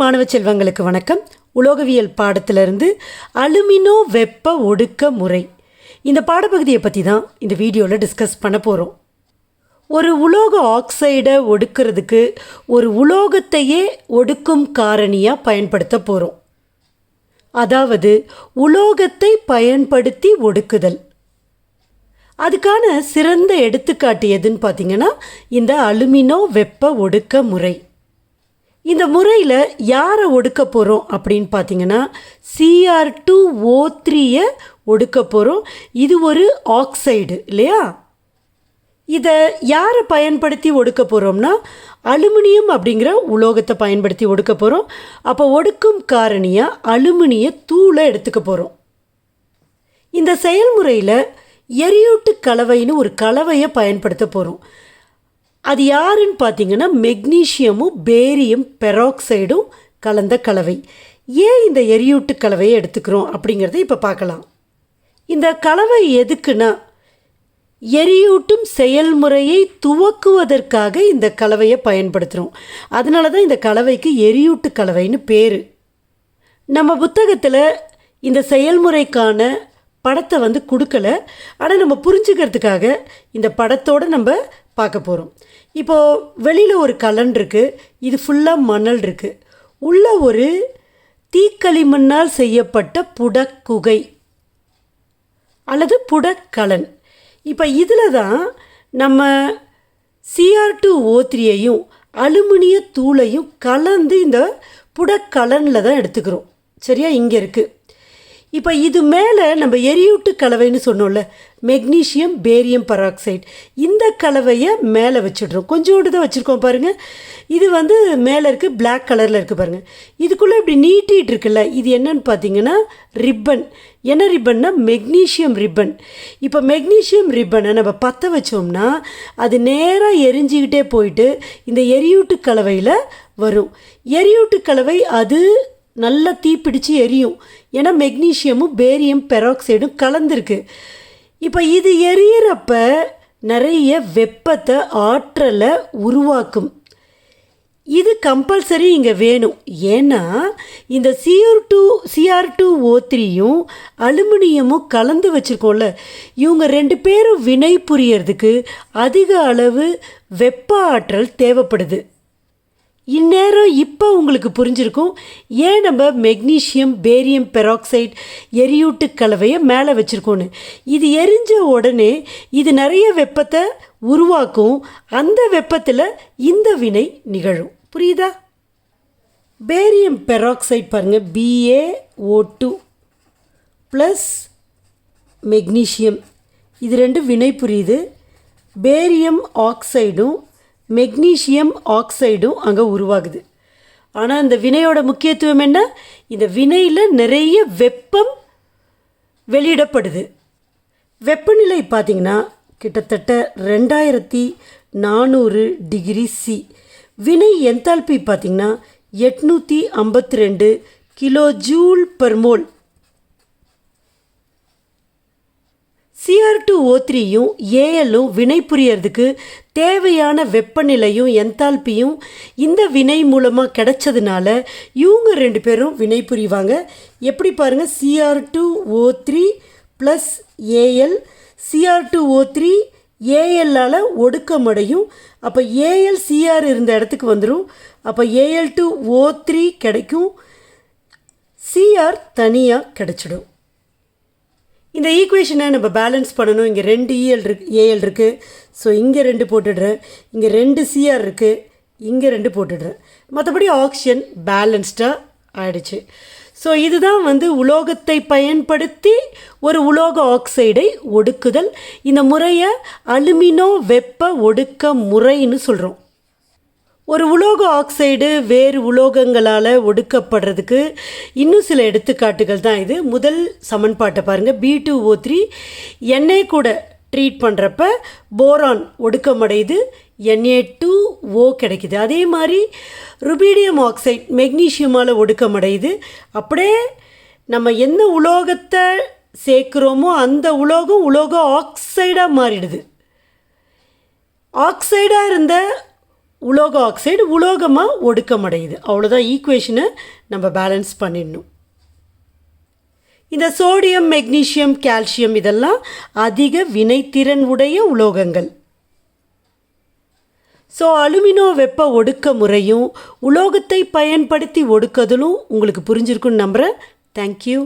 மாணவ செல்வங்களுக்கு வணக்கம். உலோகவியல் பாடத்திலிருந்து அலுமினோ வெப்ப ஒடுக்க முறை. இந்த பாடப்பகுதியை பற்றி தான் இந்த வீடியோவில் டிஸ்கஸ் பண்ண போகிறோம் ஒரு உலோக ஆக்சைடை ஒடுக்கிறதுக்கு ஒரு உலோகத்தையே ஒடுக்கும் காரணியாக பயன்படுத்த போகிறோம் அதாவது உலோகத்தை பயன்படுத்தி ஒடுக்குதல். அதுக்கான சிறந்த எடுத்துக்காட்டு எதுன்னு பார்த்தீங்கன்னா இந்த அலுமினோ வெப்ப ஒடுக்க முறை. இந்த முறையில் யாரை ஒடுக்க போகிறோம் அப்படின்னு பார்த்தீங்கன்னா சிஆர் டூ ஓ த்ரீயை ஒடுக்க போகிறோம் இது ஒரு ஆக்சைடு இல்லையா? இதை யாரை பயன்படுத்தி ஒடுக்க போகிறோம்னா அலுமினியம் அப்படிங்கிற உலோகத்தை பயன்படுத்தி ஒடுக்க போகிறோம் அப்போ ஒடுக்கும் காரணியாக அலுமினிய தூளை எடுத்துக்க போகிறோம் இந்த செயல்முறையில் எரியூட்டு கலவைன்னு ஒரு கலவையை பயன்படுத்த போகிறோம் அது யாருன்னு பார்த்தீங்கன்னா மெக்னீஷியமும் பேரியம் பெராக்சைடும் கலந்த கலவை. ஏன் இந்த எரியூட்டு கலவையை எடுத்துக்கிறோம் அப்படிங்கிறத இப்போ பார்க்கலாம். இந்த கலவை எதுக்குன்னா எரியூட்டும் செயல்முறையை துவக்குவதற்காக இந்த கலவையை பயன்படுத்துகிறோம் அதனால தான் இந்த கலவைக்கு எரியூட்டு கலவைன்னு பேர். நம்ம புத்தகத்தில் இந்த செயல்முறைக்கான படத்தை வந்து கொடுக்கல. ஆனால் நம்ம புரிஞ்சுக்கிறதுக்காக இந்த படத்தோடு நம்ம பார்க்க போகிறோம் இப்போது வெளியில் ஒரு கலன் இருக்குது இது ஃபுல்லாக மணல் இருக்குது உள்ள ஒரு தீக்களிமண்ணால் செய்யப்பட்ட புடக்குகை அல்லது புடக்கலன். இப்போ இதில் தான் நம்ம சிஆர் டூ ஓ த்ரீயையும் அலுமினிய தூளையும் கலந்து இந்த புடக்கலனில் தான் எடுத்துக்கிறோம். சரியா? இங்கே இருக்குது இப்போ இது மேலே நம்ம எரியூட்டு கலவைன்னு சொன்னோம்ல மெக்னீஷியம் பேரியம் பராக்சைடு இந்த கலவையை மேலே வச்சிடுறோம். கொஞ்சோண்டு தான் வச்சுருக்கோம் பாருங்கள் இது வந்து மேலே இருக்குது பிளாக் கலரில் இருக்குது பாருங்கள் இதுக்குள்ளே இப்படி நீட்டிகிட்டு இருக்குல்ல இது என்னன்னு பார்த்தீங்கன்னா ரிப்பன் என்ன ரிப்பன்னா மெக்னீஷியம் ரிப்பன் இப்போ மெக்னீஷியம் ரிப்பனை நம்ம பற்ற வச்சோம்னா அது நேராக எரிஞ்சிக்கிட்டே போயிட்டு இந்த எரியூட்டு கலவையில் வரும். எரியூட்டு கலவை அது நல்லா தீப்பிடிச்சு எரியும். ஏன்னா மெக்னீஷியமும் பேரியம் பெராக்சைடும் கலந்துருக்கு. இப்போ இது எரியறப்ப நிறைய வெப்பத்தை ஆற்றலை உருவாக்கும். இது கம்பல்சரி இங்கே வேணும். ஏன்னா இந்த CR two CR two O த்ரீயும் அலுமினியமும் கலந்து வச்சுருக்கோம்ல. இவங்க ரெண்டு பேரும் வினை புரியறதுக்கு அதிக அளவு வெப்ப ஆற்றல் தேவைப்படுது. இந்நேரம் இப்போ உங்களுக்கு புரிஞ்சிருக்கும் ஏன் நம்ம மெக்னீஷியம் பேரியம் பெராக்சைட் எரியூட்டு கலவையை மேலே வச்சுருக்கோன்னு இது எரிஞ்ச உடனே இது நிறைய வெப்பத்தை உருவாக்கும். அந்த வெப்பத்தில் இந்த வினை நிகழும். புரியுதா? பேரியம் பெராக்சைட் பாருங்கள் BA O two plus magnesium இது ரெண்டு வினை புரியுது. பேரியம் ஆக்சைடும் மெக்னீஷியம் ஆக்சைடும் அங்கே உருவாகுது. ஆனால் இந்த வினையோட முக்கியத்துவம் என்ன? இந்த வினையில் நிறைய வெப்பம் வெளியிடப்படுது. வெப்பநிலை பார்த்திங்கன்னா கிட்டத்தட்ட ரெண்டாயிரத்தி நானூறு டிகிரி சி வினை என்தால்பி பார்த்திங்கன்னா எட்நூற்றி ஐம்பத்தி ரெண்டு kilo joule per mole CR two O த்ரீயும் ஏஎல்லும் வினை புரியறதுக்கு தேவையான வெப்பநிலையும் என்தால்பியும் இந்த வினை மூலமாக கிடைச்சதுனால இவங்க ரெண்டு பேரும் வினை புரிவாங்க எப்படி பாருங்கள் CR two O three plus AL CR two O three ஏஎல்லால் ஒடுக்கமடையும். அப்போ ஏஎல் சிஆர் இருந்த இடத்துக்கு வந்துடும் அப்போ ஏஎல் டூ ஓ த்ரீ கிடைக்கும். சிஆர் தனியாக கிடைச்சிடும். இந்த ஈக்குவேஷனை நம்ம பேலன்ஸ் பண்ணணும். இங்கே ரெண்டு இஎல் இருக்கு ஏஎல் இருக்குது ஸோ இங்கே ரெண்டு போட்டுடுறேன். இங்கே ரெண்டு சிஆர் இருக்குது இங்கே ரெண்டு போட்டுடுறேன். மற்றபடி ஆக்சிஜன் பேலன்ஸ்டாக ஆயிடுச்சு. ஸோ இதுதான் வந்து உலோகத்தை பயன்படுத்தி ஒரு உலோக ஆக்சைடை ஒடுக்குதல். இந்த முறையை அலுமினோ வெப்ப ஒடுக்க முறைன்னு சொல்கிறோம் ஒரு உலோக ஆக்சைடு வேறு உலோகங்களால் ஒடுக்கப்படுறதுக்கு இன்னும் சில எடுத்துக்காட்டுகள் தான் இது. முதல் சமன்பாட்டை பாருங்கள் பி டூ ஓ த்ரீ எண்ணெய் கூட ட்ரீட் பண்ணுறப்ப போரான் ஒடுக்கமடையுது. என்ஏ டூ ஓ கிடைக்குது. அதே மாதிரி ருபீடியம் ஆக்சைட் மெக்னீஷியமால் ஒடுக்கமடையுது. அப்படியே நம்ம என்ன உலோகத்தை சேர்க்குறோமோ அந்த உலோகம் உலோக ஆக்சைடாக மாறிடுது. ஆக்சைடாக இருந்த உலோக ஆக்சைடு உலோகமாக ஒடுக்கமடையுது. அவ்வளோதான் ஈக்குவேஷனை நம்ம பேலன்ஸ் பண்ணிடணும். இந்த சோடியம் மெக்னீஷியம் கால்சியம் இதெல்லாம் அதிக வினைத்திறன் உடைய உலோகங்கள். ஸோ அலுமினோ வெப்ப ஒடுக்க முறையும் உலோகத்தை பயன்படுத்தி ஒடுக்கதலும் உங்களுக்கு புரிஞ்சிருக்குன்னு நம்புகிறேன் தேங்க்யூ